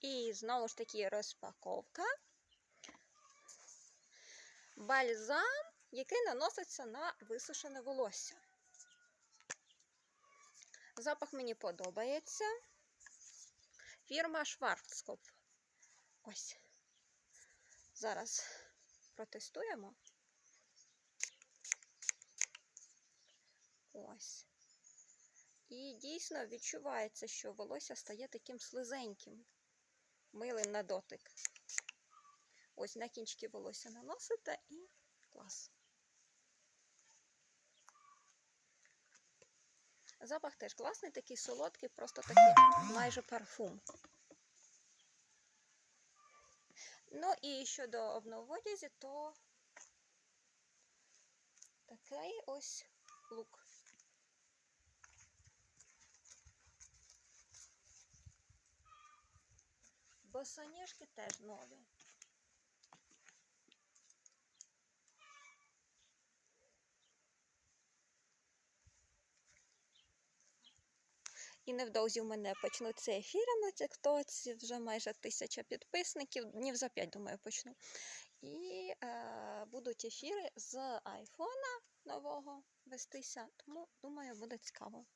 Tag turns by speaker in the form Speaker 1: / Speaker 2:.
Speaker 1: І знову ж таки розпаковка. Бальзам, який наноситься на висушене волосся. Запах мені подобається. Фірма Schwarzkopf. Ось. Зараз протестуємо. Ось. І дійсно відчувається, що волосся стає таким слизеньким, милим на дотик. Ось на кінчики волосся наносите і клас. Запах теж класний, такий солодкий, просто такий майже парфум. Ну і щодо обноводязі, то такий ось лук. Босоніжки теж нові. І невдовзі в мене почнуться ефіри на Тіктоці, вже майже тисяча підписників, днів за п'ять, думаю, почну. І е, будуть ефіри з айфона нового вестися, тому думаю, буде цікаво.